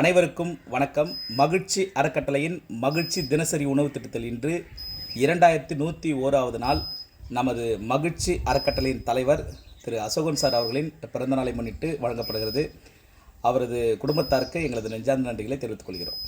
அனைவருக்கும் வணக்கம். மகிழ்ச்சி அறக்கட்டளையின் மகிழ்ச்சி தினசரி உணவு திட்டத்தில் இன்று இரண்டாயிரத்தி நூற்றி ஓராவது நாள் நமது மகிழ்ச்சி அறக்கட்டளையின் தலைவர் திரு அசோகன் சார் அவர்களின் பிறந்தநாளை முன்னிட்டு வழங்கப்படுகிறது. அவரது குடும்பத்தாருக்கு எங்களது நெஞ்சார்ந்த நன்றிகளை தெரிவித்துக் கொள்கிறோம்.